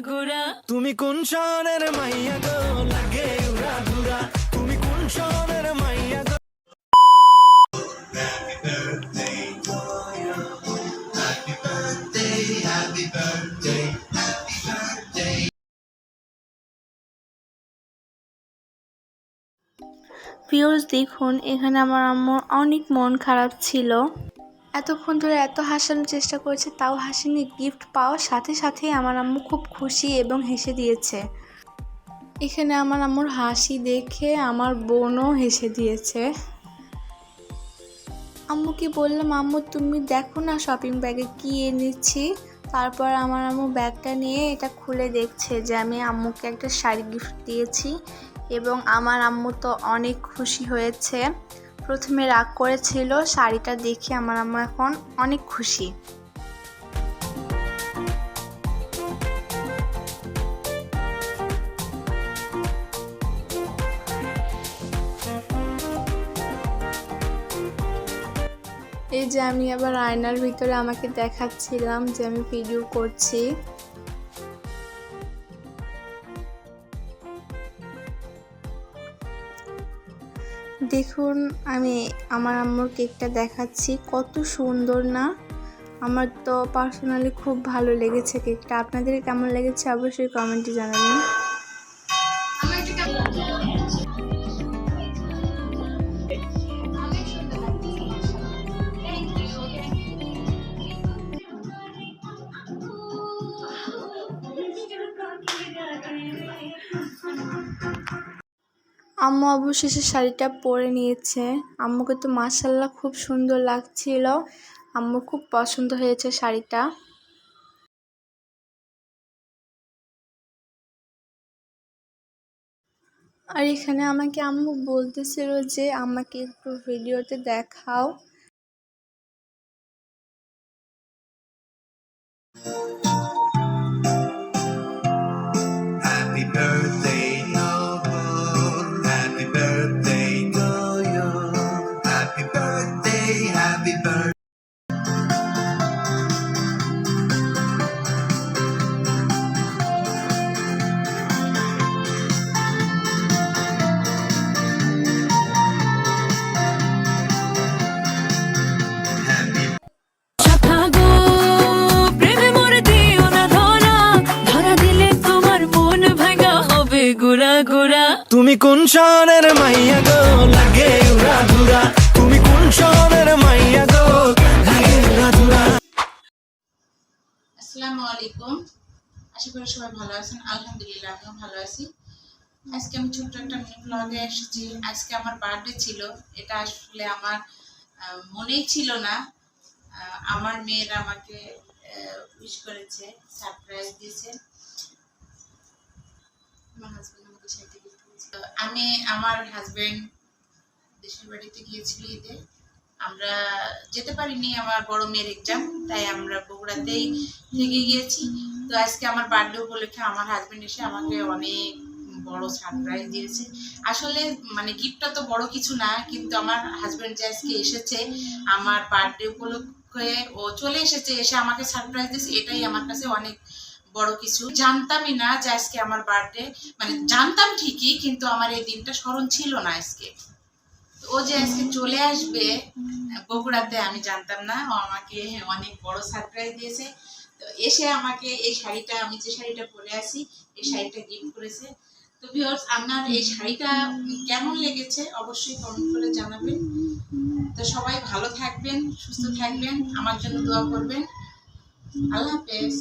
ঘুরা তুমি কোন শহরের মাইয়া গো? লাগে উড়া ধুরা। তুমি কোন শহরের মাইয়া গো? দেখুন এখানে আমার আম্মুর অনেক মন খারাপ ছিল। এতক্ষণ ধরে এত হাসানোর চেষ্টা করেছে, তাও হাসিনি। গিফট পাওয়ার সাথে সাথেই আমার আম্মু খুব খুশি এবং হেসে দিয়েছে। এখানে আমার আম্মুর হাসি দেখে আমার বোনও হেসে দিয়েছে। আম্মুকে বললাম, আম্মু, তুমি দেখো না শপিং ব্যাগে কি এনেছি? তারপর আমার আম্মু ব্যাগটা নিয়ে এটা খুলে দেখছে যে আমি আম্মুকে একটা শাড়ি গিফট দিয়েছি এবং আমার আম্মু তো অনেক খুশি হয়েছে। প্রথমে রাগ করেছিল, শাড়িটা দেখে আমার আম্মা এখন অনেক খুশি। এই যে আমি আবার আয়নার ভিতরে আমাকে দেখাচ্ছিলাম যে আমি ভিডিও করছি। দেখুন, আমি আমার আম্মুর কেকটা দেখাচ্ছি। কত সুন্দর না? আমার তো পার্সোনালি খুব ভালো লেগেছে কেকটা। আপনাদের কেমন লেগেছে অবশ্যই কমেন্টে জানাবেন। আম্মু অবশেষে শাড়িটা পরে নিয়েছে। আম্মুকে তো মাসাল্লাহ খুব সুন্দর লাগছিল। আম্মু খুব পছন্দ হয়েছে শাড়িটা। আর এখানে আমাকে আম্মু বলতেছিল যে, আমাকে একটু ভিডিওতে দেখাও। গুড়া গুড়া তুমি কোন শহরের মাইয়া গো? লাগে উড়া ধুরা। তুমি কোন শহরের মাইয়া গো? লাগে উড়া ধুরা। আসসালামু আলাইকুম। আশা করি সবাই ভালো আছেন। আলহামদুলিল্লাহ আমিও ভালো আছি। আজকে আমি ছোট্ট একটা মিনি ব্লগে এসেছি। আজকে আমার বার্থডে ছিল। এটা আসলে আমার আহ, মনেই ছিল না। আহ, আমার মেয়েরা আমাকে উইশ করেছে সারপ্রাইজ দিয়েছে। আমি আমার হাজবেন্ড দেশের বাড়িতে গিয়েছিল ঈদে। আমরা যেতে পারিনি আমার বড় মেয়ের এক্সাম তাই আমরা বগুড়াতেই থেকে গিয়েছি। তো আজকে আমার বার্থডে উপলক্ষে আমার হাজবেন্ড এসে আমাকে অনেক বড় সারপ্রাইজ দিয়েছে। আসলে মানে গিফটটা তো বড় কিছু না, কিন্তু আমার হাজবেন্ড যে আজকে এসেছে, আমার বার্থডে উপলক্ষে ও চলে এসেছে, এসে আমাকে সারপ্রাইজ দিয়েছে, এটাই আমার কাছে অনেক বড় কিছু। জানতামই না যে আজকে আমার বার্থডে মানে জানতাম ঠিকই, কিন্তু আমার এই দিনটা স্মরণ ছিল না আজকে। ও যে আজকে চলে আসবে, বগুড়াতে আমি জানতাম না। ও আমাকে অনেক বড় সারপ্রাইজ দিয়েছে। তো এসে আমাকে এই শাড়িটা, আমি যে শাড়িটা পরে আছি, এই শাড়িটা গিফট করেছে। তো ভিউয়ার্স আপনার এই শাড়িটা কেমন লেগেছে অবশ্যই কমেন্ট করে জানাবেন। তো সবাই ভালো থাকবেন, সুস্থ থাকবেন, আমার জন্য দোয়া করবেন। আল্লাহ হাফেজ।